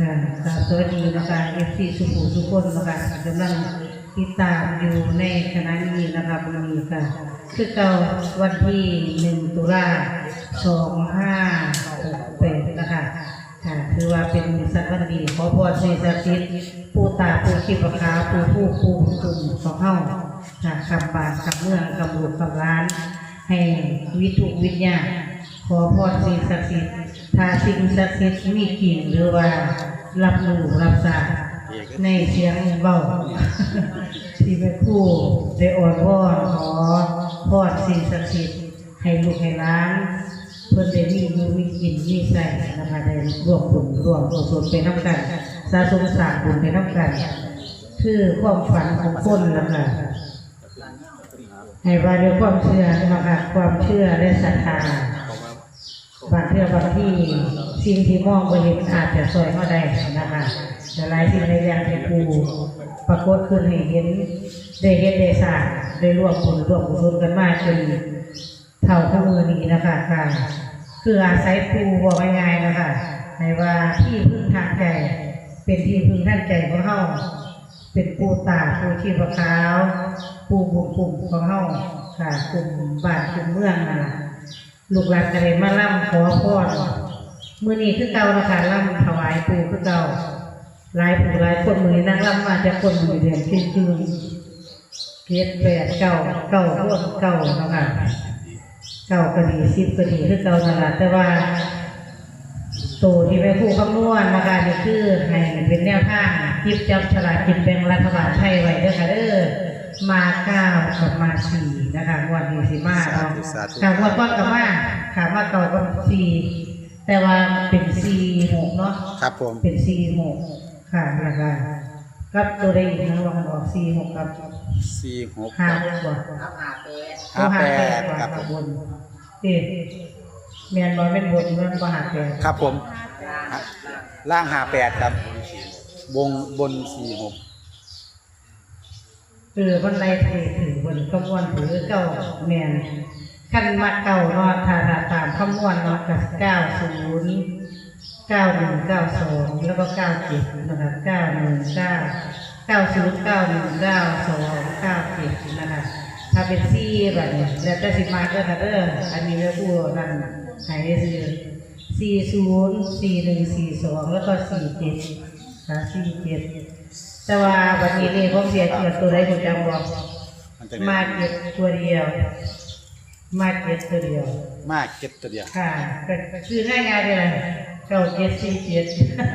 ค่ะสวัสดีนะคะเอฟซีสุขุทุกคนนะคะกำลังติดตามอยู่ในคณะนี้นะคะวันนี้ค่ะ คือเก่าวันที่หนึ่งตุลาสองห้าหกแปดนะคะค่ะคือว่าเป็นสัตว์วันดีขอพรในศักดิ์สิทธิ์ผู้ตาผู้ชีพคาผู้ผู้ผู้คุมของเฮาค่ะคำบาทคำเมืองคำบุตรคำร้าน ให้วิทุวิญญาขอพรสิ่งศักดิ์สิทธิ์ถ้าสิ่งศักดิ์สิทธิ์มีจริงหรือว่า รับรู้รับทราบในเสียงเบาที่เป็นผู้ได้อ่อนวอนขอพรสิ่งศักดิ์สิทธิ์ให้ลูกให้หล้าน เพื่อนได้มีอยู่มีกินมีใส่นะคะได้ร่วมบุญร่วมกุศลไปน้ำกันสะสมสางบุญไปน้ำกัน คือความฝันของคนนะคะให้ว่าด้วยความเชื่อนะคะความเชื่อและศรัทธาบางเรื่อบางที่ สิ่งที่มองไปเห็นอาจจะซอยเขาได้นะคะแต่หลายสิ่งในอย่างที่ครูปรากฏขึ้นให้เห็นได้เห็นได้สร้างได้ร่วมบุญร่วมกุศลกันมากจนเท่าคู่มือนี้นะคะค่ะคืออาศัยปูบอกง่ายๆนะคะในว่าที่พึ่งทางใจ เป็นที่พึ่งทางใจของเฮาเป็นปูตาปูชีพขาวปูบุกกลุ่มของเฮาค่ะกลุ่มบ้านกลุ่มเมืองน่ะล่ะลูกหลานก็เลยมาล่ำขอพร มื้อนี้คือเก่านะคะล่ำถวายปูคือเก่าหลายผู้หลายคนมือนี้นั่งล่ำมาจากคนมือเดือนขึ้นคืนเกียรแปดเก้าเก้าร่วมเก้าเนาะค่ะเก้าก็ดีสิบก็ดีคือเก้านั่นแหละแต่ว่าตัวที่แม่ครูคำนวณนะคะนี่คือให้เป็นแนวทางหยิบจับฉลากกินแบ่งรัฐบาลไทยไว้เด้อค่ะเด้อมาเก้ากับมาสี่นะคะงวันนี้สิมาเนาะค่ะงวันก่อนกับมาค่ะมาเก้ากับสี่ แต่ว่าเป็นสี่หกเนาะครับผม เป็นสี่หกค่ะนะคะกับตัวได้อีกนะว่ากันออกสี่หกกับสี่หกห้าหกบ่ห้าแปดครับผมบนเอ๊ะแมนบอลเป็นบนมันบ่หาแปดครับผม ล่างห้าแปดครับ วงบนสี่หกเออคนไรถือถือบนขมวนถือเก้าแมน ขั้นมาเก้าเนาะถ้าถ้าตามขมวนเนาะกับเก้าศูนย์เก้าหนึ่งเก้าสองแล้วก็เก้าเจ็ดนะครับเก้าหนึ่งเก้าเก้าศูนย์เก้าหนึ่งเก้าสองเก้าเจ็ดนะคะถ้าเป็นซี่แบบนี้แล้วแต่สิมาก็ค่ะเด้ออันนี้เรื่องผู้นั่นหายซื้อสี่ศูนย์สี่หนึ่งสี่สองแล้วก็สี่เจ็ดค่ะสี่เจ็ดแต่ว่าวันนี้นี่ผมเสียเกียรตัวใดผมจำบอกมันจะมาเก็บตัวเดียว มาเก็บตัวเดียว มากเก็บตัวเดียว ค่ะก็คือง่ายๆเลยเก้าเจ็ดสี่เจ็ด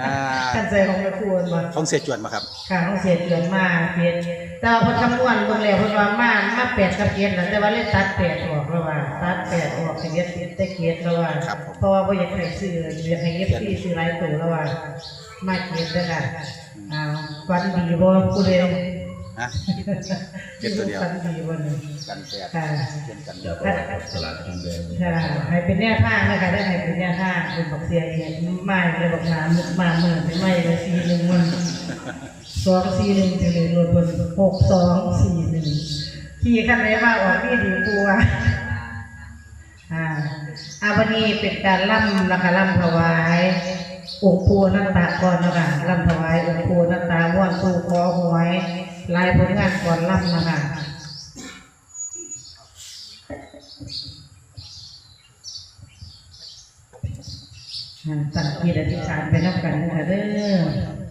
อ่า ท่านใจของแม่ครูนบ่ของเสียจวนมาครับ ค่ะของเสียเดือนมาเพียนแต่ว่าเพอคำนวณเบิ่งแล้วเพิ่นว่ามามาแปดกับเกียรแล้วแต่ว่าเลยตัดแปดออกแล้วว่าตัดแปดออกสิเกียรแต่เกียรแล้วว่าครับผม เพราะว่าบ่อยากให้ซื้ออยากให้เอฟซีซื้อหลายตัวแล้วว่ามาเกียรเด้อค่ะอ่าฝันดีบ่ผู้ใด ฮะเก็บตัวเดียวฝันดีบ่นี่กันแปดค่ะเก็บกันอย่าไปสลัดกินแดงค่ะให้เป็นแนวทางนะคะได้ให้เป็นแนวทางเป็นบอกเสียเองไม่เลยบอกน้ำมาเมื่อไม่ไม่เลยสีหนึ่งมันสองสี่หนึ่งจะเลยรวมบนหกสองสี่หนึ่งขี่คันไหนมาออกนี่ดีกลัวอ่าอาวันนี้เป็นการล่ำนะคะล่ำถวายองค์ปูนัตตาก่อนนะคะล่ำถวายองค์ปูนัตตาว่อนปูคอหวย ลายผลงานก่อนล่ำนะคะอ่าตั้งจิตอธิษฐานไปนับกันนะคะเด้อ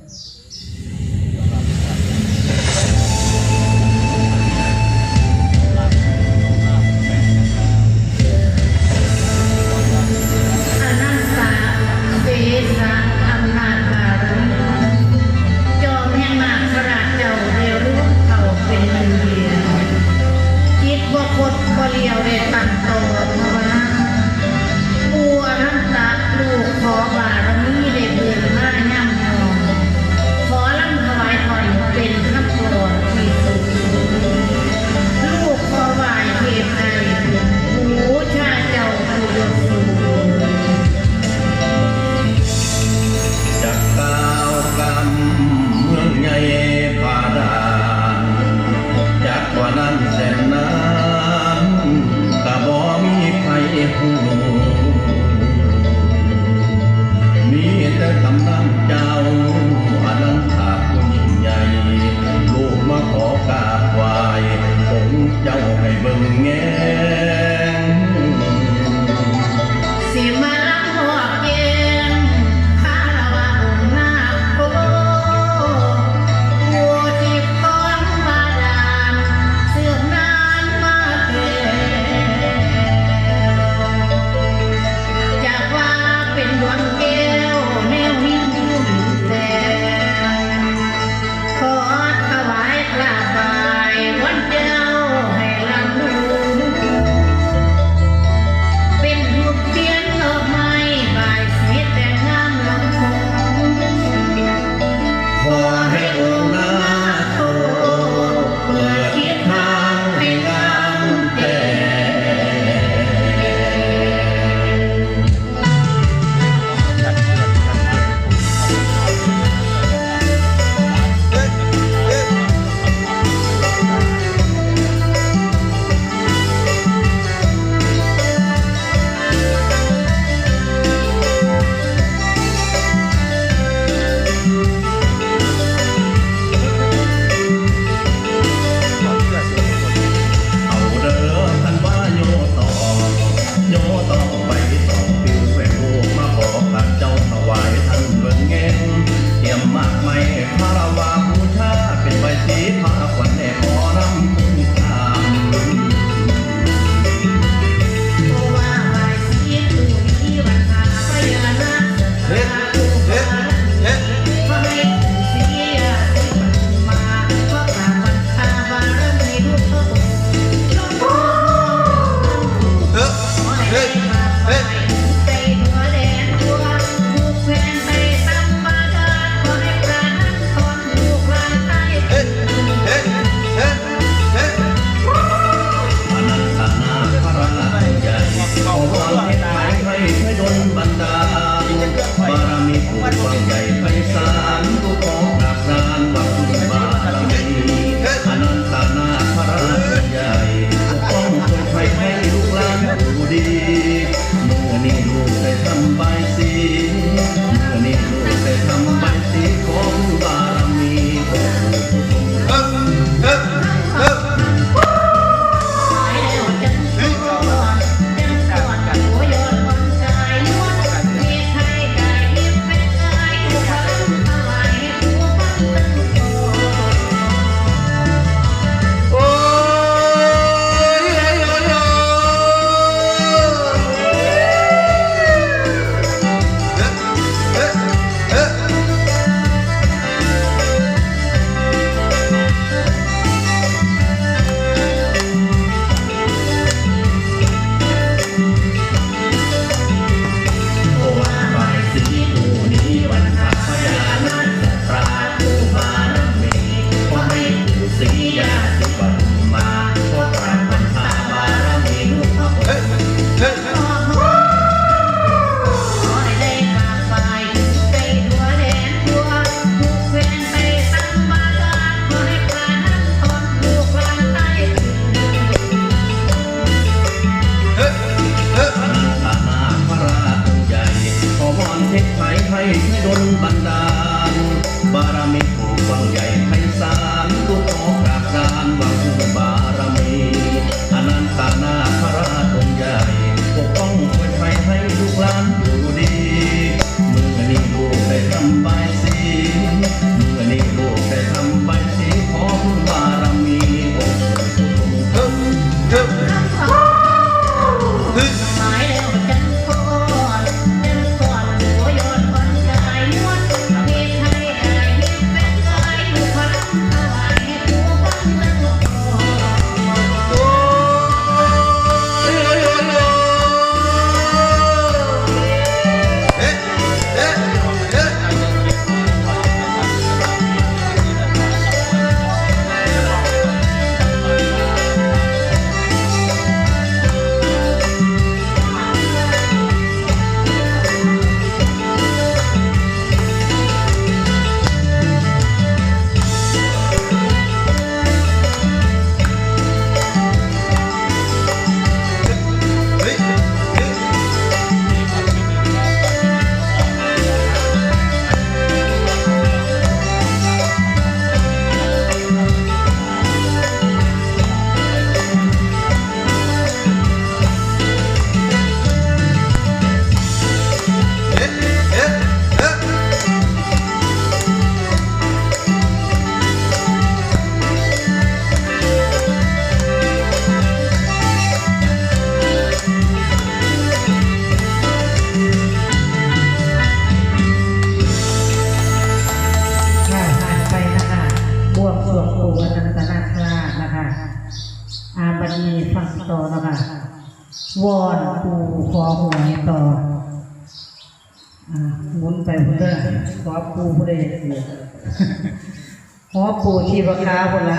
amigo bom. ให้ช่ดลบันดาล บารมีผู้ฟังใหญ่ไพศาลตัวโอกราบสารวังบา มุนไปพุทธขอปูผู้ใดเห็นอยู่ขอปูที่ราคาคนละ